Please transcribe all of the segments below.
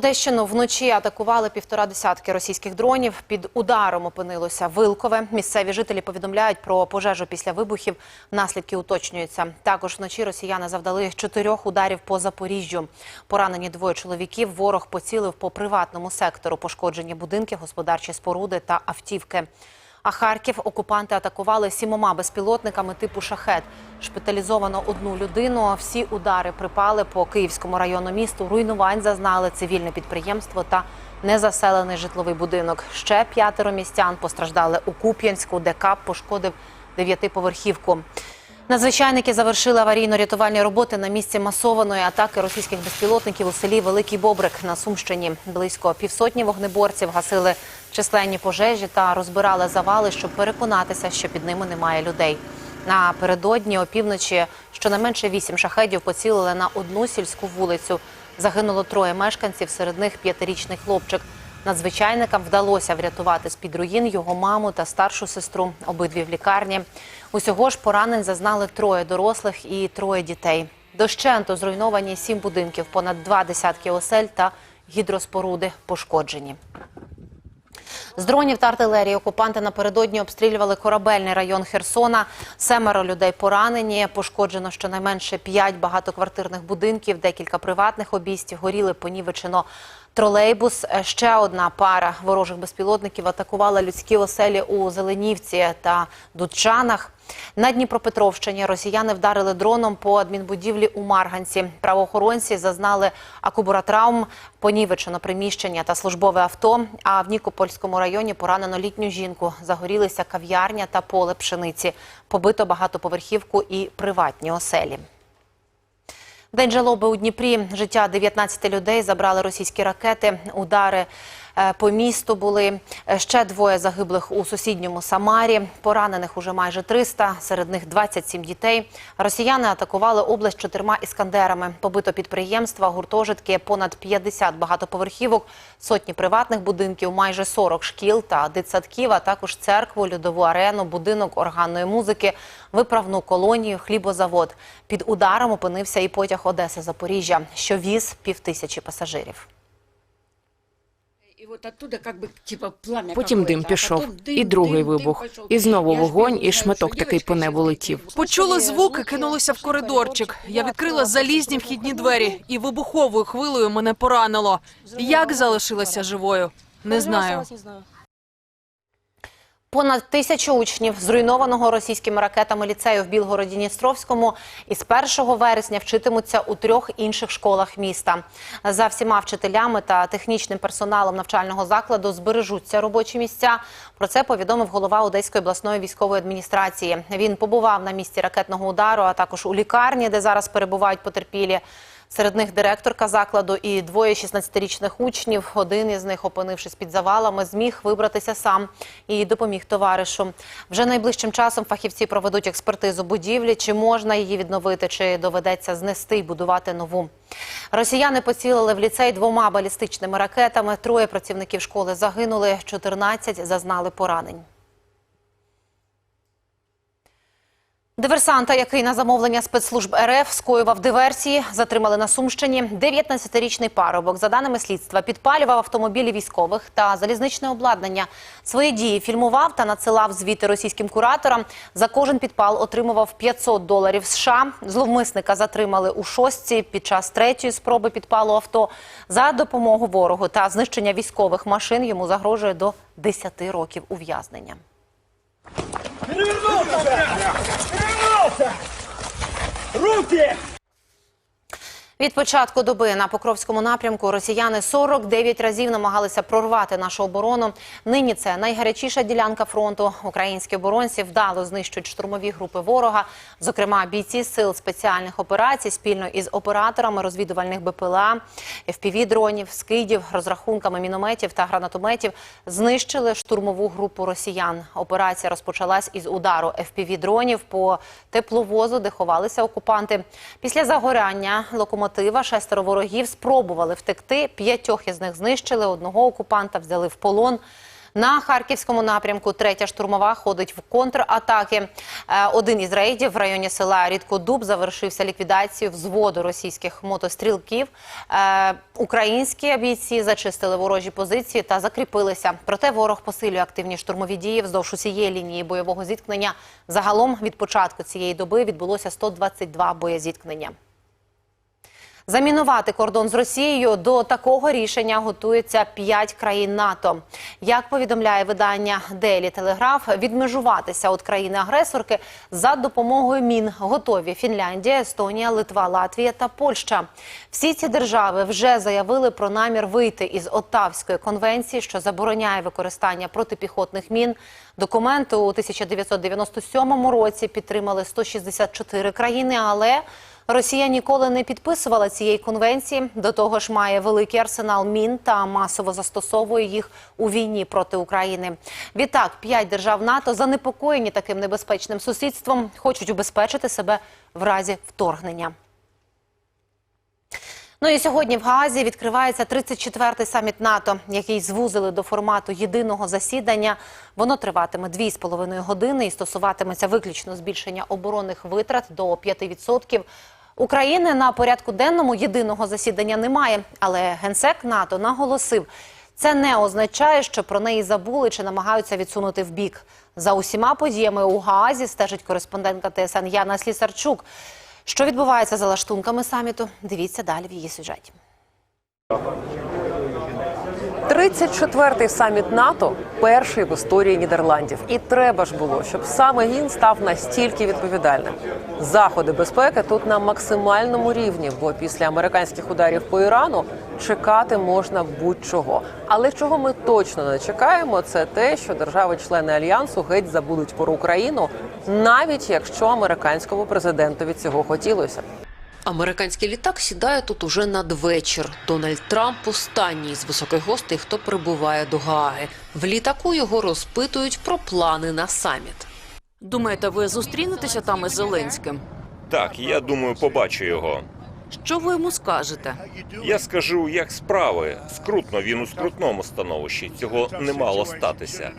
Одещину вночі атакували півтора десятки російських дронів. Під ударом опинилося Вилкове. Місцеві жителі повідомляють про пожежу після вибухів. Наслідки уточнюються. Також вночі росіяни завдали чотирьох ударів по Запоріжжю. Поранені двоє чоловіків. Ворог поцілив по приватному сектору. Пошкоджені будинки, господарчі споруди та автівки. А Харків окупанти атакували сімома безпілотниками типу шахет. Шпиталізовано одну людину. Всі удари припали по Київському району місту. Руйнувань зазнали цивільне підприємство та незаселений житловий будинок. Ще п'ятеро містян постраждали у Куп'янську, де КАП пошкодив дев'ятиповерхівку. Надзвичайники завершили аварійно-рятувальні роботи на місці масованої атаки російських безпілотників у селі Великий Бобрик на Сумщині. Близько півсотні вогнеборців гасили численні пожежі та розбирали завали, щоб переконатися, що під ними немає людей. Напередодні опівночі щонайменше вісім шахедів поцілили на одну сільську вулицю. Загинуло троє мешканців, серед них п'ятирічний хлопчик. Надзвичайникам вдалося врятувати з-під руїн його маму та старшу сестру, обидві в лікарні. Усього ж поранень зазнали троє дорослих і троє дітей. Дощенту зруйновані сім будинків, понад два десятки осель та гідроспоруди пошкоджені. З дронів та артилерії окупанти напередодні обстрілювали корабельний район Херсона. Семеро людей поранені. Пошкоджено щонайменше п'ять багатоквартирних будинків, декілька приватних обійстів. Горіли понівечено тролейбус. Ще одна пара ворожих безпілотників атакувала людські оселі у Зеленівці та Дудчанах. На Дніпропетровщині росіяни вдарили дроном по адмінбудівлі у Марганці. Правоохоронці зазнали акубуратравм, понівечено приміщення та службове авто. А в Нікопольському районі поранено літню жінку. Загорілися кав'ярня та поле пшениці. Побито багатоповерхівку і приватні оселі. День жалоби у Дніпрі. Життя 19 людей забрали російські ракети. Удари по місту були. Е, Ще двоє загиблих у сусідньому Самарі. Поранених уже майже 300, серед них 27 дітей. Росіяни атакували область чотирма іскандерами. Побито підприємства, гуртожитки, понад 50 багатоповерхівок, сотні приватних будинків, майже 40 шкіл та дитсадків, а також церкву, льодову арену, будинок органної музики, виправну колонію, хлібозавод. Під ударом опинився і потяг Одеса-Запоріжжя, що віз півтисячі пасажирів. Потім дим пішов, потім дим, і другий вибух, і знову вогонь, і шматок такий по небу летів. Почула Почули звуки, кинулися в коридорчик. Я відкрила залізні вхідні двері, і вибуховою хвилею мене поранило. Як залишилася живою? Не знаю. Понад тисячу учнів зруйнованого російськими ракетами ліцею в Білгороді-Дністровському із 1 вересня вчитимуться у трьох інших школах міста. За всіма вчителями та технічним персоналом навчального закладу збережуться робочі місця. Про це повідомив голова Одеської обласної військової адміністрації. Він побував на місці ракетного удару, а також у лікарні, де зараз перебувають потерпілі. Серед них директорка закладу і двоє 16-річних учнів. Один із них, опинившись під завалами, зміг вибратися сам і допоміг товаришу. Вже найближчим часом фахівці проведуть експертизу будівлі, чи можна її відновити, чи доведеться знести і будувати нову. Росіяни поцілили в ліцей двома балістичними ракетами. Троє працівників школи загинули, 14 зазнали поранень. Диверсанта, який на замовлення спецслужб РФ скоював диверсії, затримали на Сумщині. 19-річний парубок, за даними слідства, підпалював автомобілі військових та залізничне обладнання. Свої дії фільмував та надсилав звіти російським кураторам. За кожен підпал отримував 500 доларів США. Зловмисника затримали у шостці під час третьої спроби підпалу авто. За допомогу ворогу та знищення військових машин йому загрожує до 10 років ув'язнення. Руки! Від початку доби на Покровському напрямку росіяни 49 разів намагалися прорвати нашу оборону. Нині це найгарячіша ділянка фронту. Українські оборонці вдало знищують штурмові групи ворога. Зокрема, бійці сил спеціальних операцій спільно із операторами розвідувальних БПЛА, FPV-дронів, скидів, розрахунками мінометів та гранатометів знищили штурмову групу росіян. Операція розпочалась із удару FPV-дронів по тепловозу, де ховалися окупанти. Після загоряння локомотива шестеро ворогів спробували втекти. П'ятьох із них знищили. Одного окупанта взяли в полон. На харківському напрямку третя штурмова ходить в контратаки. Е, Один із рейдів в районі села Рідкодуб завершився ліквідацією взводу російських мотострілків. Е, Українські бійці зачистили ворожі позиції та закріпилися. Проте ворог посилює активні штурмові дії вздовж усієї лінії бойового зіткнення. Загалом від початку цієї доби відбулося 122 боєзіткнення. Замінувати кордон з Росією до такого рішення готується п'ять країн НАТО. Як повідомляє видання Daily Telegraph, відмежуватися від країни-агресорки за допомогою мін готові Фінляндія, Естонія, Литва, Латвія та Польща. Всі ці держави вже заявили про намір вийти із Оттавської конвенції, що забороняє використання протипіхотних мін. Документ у 1997 році підтримали 164 країни, але Росія ніколи не підписувала цієї конвенції. До того ж, має великий арсенал мін та масово застосовує їх у війні проти України. Відтак, п'ять держав НАТО занепокоєні таким небезпечним сусідством, хочуть убезпечити себе в разі вторгнення. Ну і сьогодні в Гаазі відкривається 34-й саміт НАТО, який звузили до формату єдиного засідання. Воно триватиме 2,5 години і стосуватиметься виключно збільшення оборонних витрат до 5%. України на порядку денному єдиного засідання немає, але генсек НАТО наголосив, це не означає, що про неї забули чи намагаються відсунути в бік. За усіма подіями у Гаазі стежить кореспондентка ТСН Яна Слісарчук. Що відбувається за лаштунками саміту? Дивіться далі в її сюжеті. 34-й саміт НАТО перший в історії Нідерландів, і треба ж було, щоб саме він став настільки відповідальним. Заходи безпеки тут на максимальному рівні, бо після американських ударів по Ірану чекати можна будь-чого. Але чого ми точно не чекаємо, це те, що держави-члени альянсу геть забудуть про Україну, навіть якщо американському президентові цього хотілося. Американський літак сідає тут уже надвечір. Дональд Трамп останній з високих гостей, хто прибуває до Гааги. В літаку його розпитують про плани на саміт. Думаєте, ви зустрінетеся там із Зеленським? Так, я думаю, побачу його. Що ви йому скажете? Я скажу, як справи. Скрутно він у скрутному становищі. Цього не мало статися.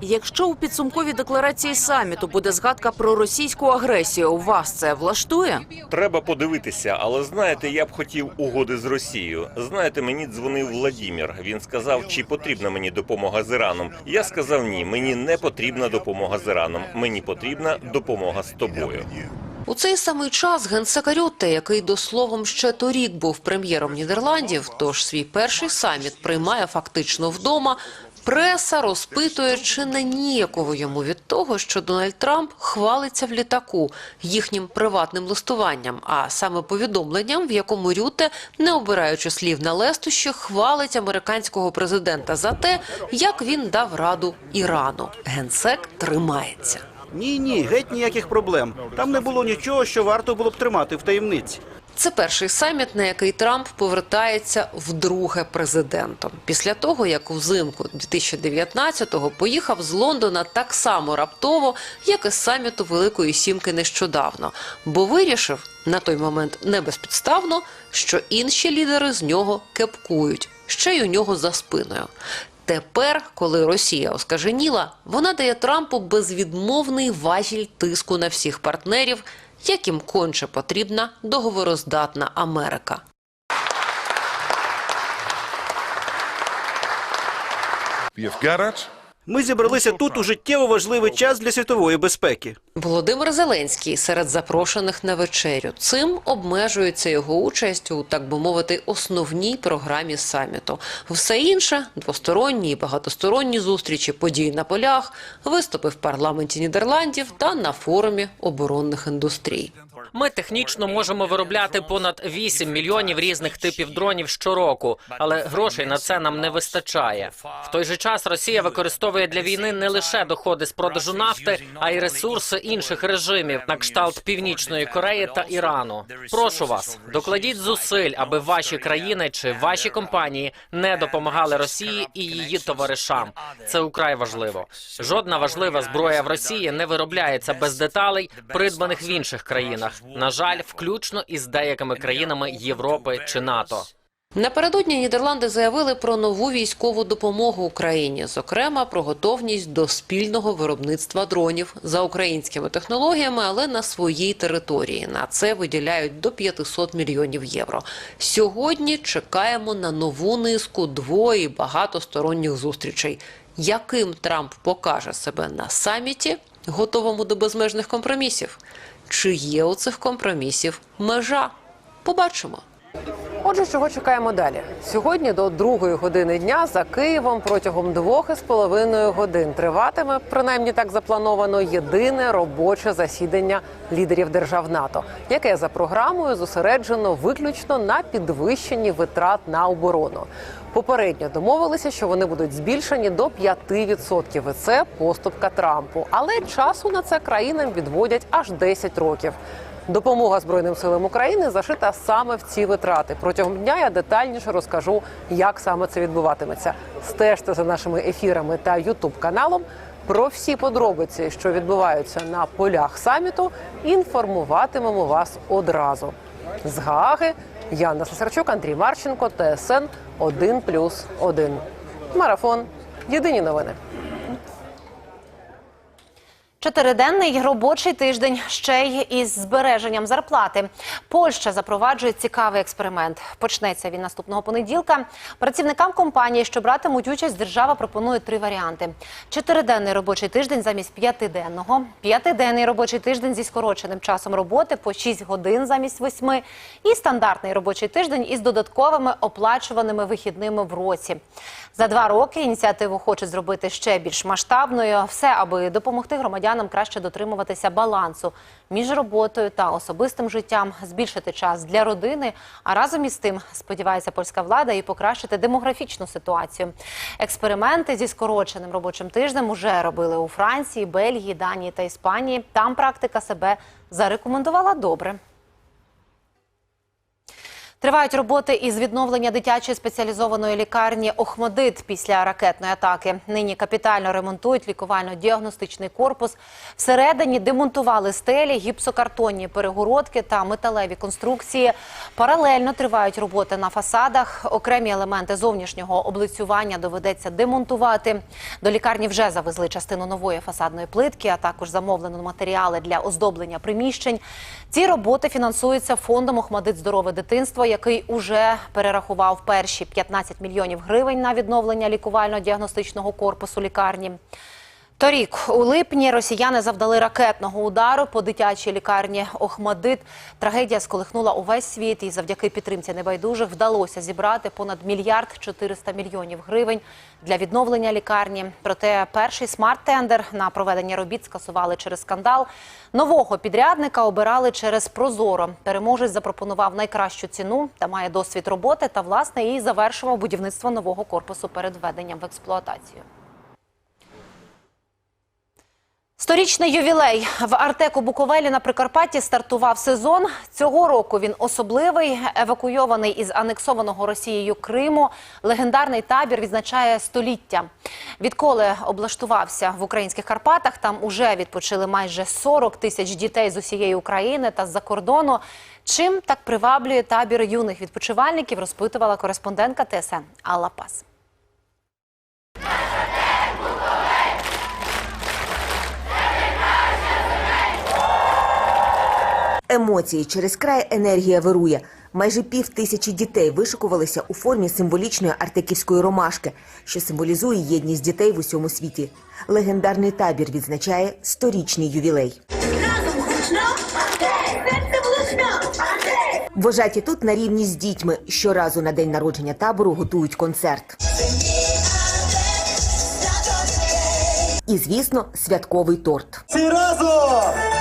Якщо у підсумковій декларації саміту буде згадка про російську агресію, у вас це влаштує? Треба подивитися, але знаєте, я б хотів угоди з Росією. Знаєте, мені дзвонив Владімір. Він сказав, чи потрібна мені допомога з Іраном. Я сказав ні, мені не потрібна допомога з Іраном. Мені потрібна допомога з тобою. У цей самий час генсек Рютте, який до словом ще торік був прем'єром Нідерландів, тож свій перший саміт приймає фактично вдома. Преса розпитує, чи не ніякого йому від того, що Дональд Трамп хвалиться в літаку їхнім приватним листуванням, а саме повідомленням, в якому Рюте, не обираючи слів на лестощі, хвалить американського президента за те, як він дав раду Ірану. Генсек тримається. Ні, ні, геть ніяких проблем. Там не було нічого, що варто було б тримати в таємниці. Це перший саміт, на який Трамп повертається вдруге президентом. Після того, як взимку 2019-го поїхав з Лондона так само раптово, як і з саміту Великої Сімки нещодавно, бо вирішив на той момент не безпідставно, що інші лідери з нього кепкують, ще й у нього за спиною. Тепер, коли Росія оскаженіла, вона дає Трампу безвідмовний важіль тиску на всіх партнерів, яким конче потрібна договороздатна Америка. You've gathered Ми зібралися тут у життєво важливий час для світової безпеки. Володимир Зеленський серед запрошених на вечерю. Цим обмежується його участь у, так би мовити, основній програмі саміту. Все інше двосторонні і багатосторонні зустрічі, події на полях, виступи в парламенті Нідерландів та на форумі оборонних індустрій. Ми технічно можемо виробляти понад 8 мільйонів різних типів дронів щороку, але грошей на це нам не вистачає. В той же час Росія використовує для війни не лише доходи з продажу нафти, а й ресурси інших режимів, на кшталт Північної Кореї та Ірану. Прошу вас, докладіть зусиль, аби ваші країни чи ваші компанії не допомагали Росії і її товаришам. Це украй важливо. Жодна важлива зброя в Росії не виробляється без деталей, придбаних в інших країнах. На жаль, включно із деякими країнами Європи чи НАТО. Напередодні Нідерланди заявили про нову військову допомогу Україні, зокрема про готовність до спільного виробництва дронів за українськими технологіями, але на своїй території. На це виділяють до 500 мільйонів євро. Сьогодні чекаємо на нову низку дво- і багатосторонніх зустрічей. Яким Трамп покаже себе на саміті, готовому до безмежних компромісів? Чи є у цих компромісів межа? Побачимо. Отже, чого чекаємо далі? Сьогодні до другої години дня за Києвом протягом двох із половиною годин триватиме, принаймні так заплановано, єдине робоче засідання лідерів держав НАТО, яке за програмою зосереджено виключно на підвищенні витрат на оборону. Попередньо домовилися, що вони будуть збільшені до 5%. І це поступка Трампу. Але часу на це країнам відводять аж 10 років. Допомога Збройним силам України зашита саме в ці витрати. Протягом дня я детальніше розкажу, як саме це відбуватиметься. Стежте за нашими ефірами та Ютуб каналом. Про всі подробиці, що відбуваються на полях саміту, інформуватимемо вас одразу. З Гааги Яна Сасарчук, Андрій Марченко, ТСН 1+,1. Марафон. Єдині новини. Чотириденний робочий тиждень ще й із збереженням зарплати. Польща запроваджує цікавий експеримент. Почнеться він наступного понеділка. Працівникам компанії, що братимуть участь, держава пропонує три варіанти: чотириденний робочий тиждень замість п'ятиденного, п'ятиденний робочий тиждень зі скороченим часом роботи по 6 годин замість восьми, і стандартний робочий тиждень із додатковими оплачуваними вихідними в році. За два роки ініціативу хочуть зробити ще більш масштабною. Все, аби допомогти громадянам краще дотримуватися балансу між роботою та особистим життям, збільшити час для родини. А разом із тим сподівається польська влада і покращити демографічну ситуацію. Експерименти зі скороченим робочим тижнем уже робили у Франції, Бельгії, Данії та Іспанії. Там практика себе зарекомендувала добре. Тривають роботи із відновлення дитячої спеціалізованої лікарні Охмадит після ракетної атаки. Нині капітально ремонтують лікувально-діагностичний корпус. Всередині демонтували стелі, гіпсокартонні перегородки та металеві конструкції. Паралельно тривають роботи на фасадах. Окремі елементи зовнішнього облицювання доведеться демонтувати. До лікарні вже завезли частину нової фасадної плитки, а також замовлено матеріали для оздоблення приміщень. Ці роботи фінансуються фондом Охмадит здорове дитинство, який уже перерахував перші 15 мільйонів гривень на відновлення лікувально-діагностичного корпусу лікарні. Торік у липні росіяни завдали ракетного удару по дитячій лікарні Охмадит. Трагедія сколихнула увесь світ, і завдяки підтримці небайдужих вдалося зібрати понад мільярд 400 мільйонів гривень для відновлення лікарні. Проте перший смарт-тендер на проведення робіт скасували через скандал. Нового підрядника обирали через Прозоро. Переможець запропонував найкращу ціну та має досвід роботи та власне і завершував будівництво нового корпусу перед введенням в експлуатацію. Сторічний ювілей в Артеку Буковелі на Прикарпатті стартував сезон. Цього року він особливий, евакуйований із анексованого Росією Криму. Легендарний табір відзначає століття. Відколи облаштувався в українських Карпатах, там уже відпочили майже 40 тисяч дітей з усієї України та з-за кордону. Чим так приваблює табір юних відпочивальників, розпитувала кореспондентка ТСН Алла Пас. Емоції через край енергія вирує. Майже пів тисячі дітей вишикувалися у формі символічної артеківської ромашки, що символізує єдність дітей в усьому світі. Легендарний табір відзначає сторічний ювілей. Вожаті тут на рівні з дітьми. Щоразу на день народження табору готують концерт. І, звісно, святковий торт. Всі разом!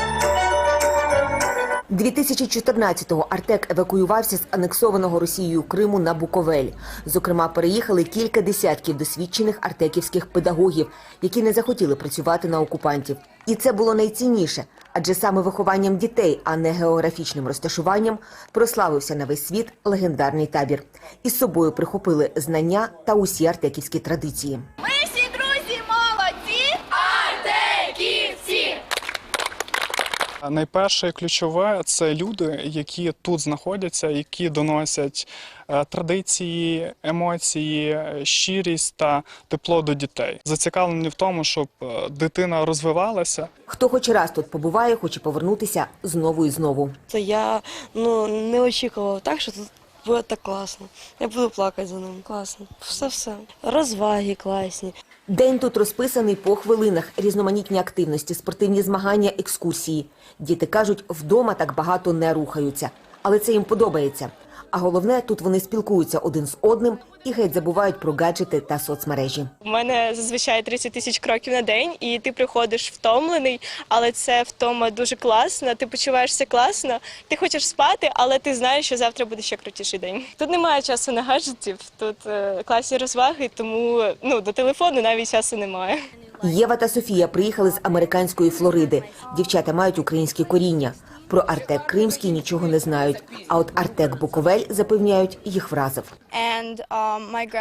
2014-го Артек евакуювався з анексованого Росією Криму на Буковель. Зокрема, переїхали кілька десятків досвідчених артеківських педагогів, які не захотіли працювати на окупантів. І це було найцінніше, адже саме вихованням дітей, а не географічним розташуванням, прославився на весь світ легендарний табір. Із собою прихопили знання та усі артеківські традиції. Ми всі друзі молодці! Артеківці! Найперше і ключове це люди, які тут знаходяться, які доносять е, традиції, емоції, щирість та тепло до дітей. Зацікавлені в тому, щоб е, дитина розвивалася. Хто хоч раз тут побуває, хоче повернутися знову і знову. Це я ну не очікував так, що тут буде так класно. Я буду плакати за ним. Класно. Все все. Розваги класні. День тут розписаний по хвилинах, різноманітні активності, спортивні змагання, екскурсії. Діти кажуть, вдома так багато не рухаються, але це їм подобається. А головне, тут вони спілкуються один з одним і геть забувають про гаджети та соцмережі. У мене зазвичай 30 тисяч кроків на день, і ти приходиш втомлений, але це втома дуже класна. Ти почуваєшся класно. Ти хочеш спати, але ти знаєш, що завтра буде ще крутіший день. Тут немає часу на гаджетів, тут е, класні розваги, тому ну до телефону навіть часу немає. Єва та Софія приїхали з американської Флориди. Дівчата мають українські коріння. Про Артек Кримський нічого не знають. А от Артек Буковель запевняють, їх вразив.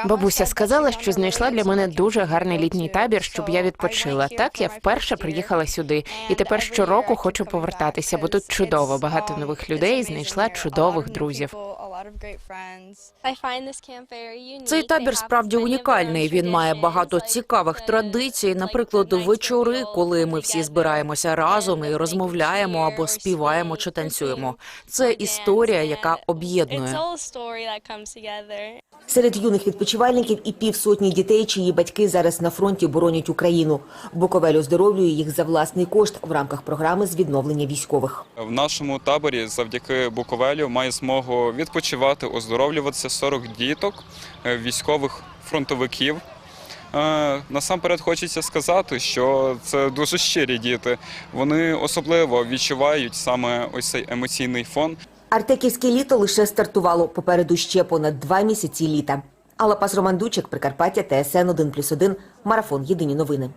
Бабуся сказала, що знайшла для мене дуже гарний літній табір, щоб я відпочила. Так я вперше приїхала сюди, і тепер щороку хочу повертатися, бо тут чудово. Багато нових людей знайшла чудових друзів. Цей табір справді унікальний. Він має багато цікавих традицій. Наприклад, вечори, коли ми всі збираємося разом і розмовляємо або співаємо чи танцюємо. Це історія, яка об'єднує. Серед юних відпочивальників і півсотні дітей, чиї батьки зараз на фронті боронять Україну. Буковель оздоровлює їх за власний кошт в рамках програми з відновлення військових. В нашому таборі завдяки Буковелю має змогу відпочивати, оздоровлюватися 40 діток, е, військових фронтовиків. Е, Насамперед хочеться сказати, що це дуже щирі діти. Вони особливо відчувають саме ось цей емоційний фон. Артеківське літо лише стартувало. Попереду ще понад два місяці літа. Алла Пас Роман Дучик, Прикарпаття, ТСН 1+,1, Марафон. Єдині новини.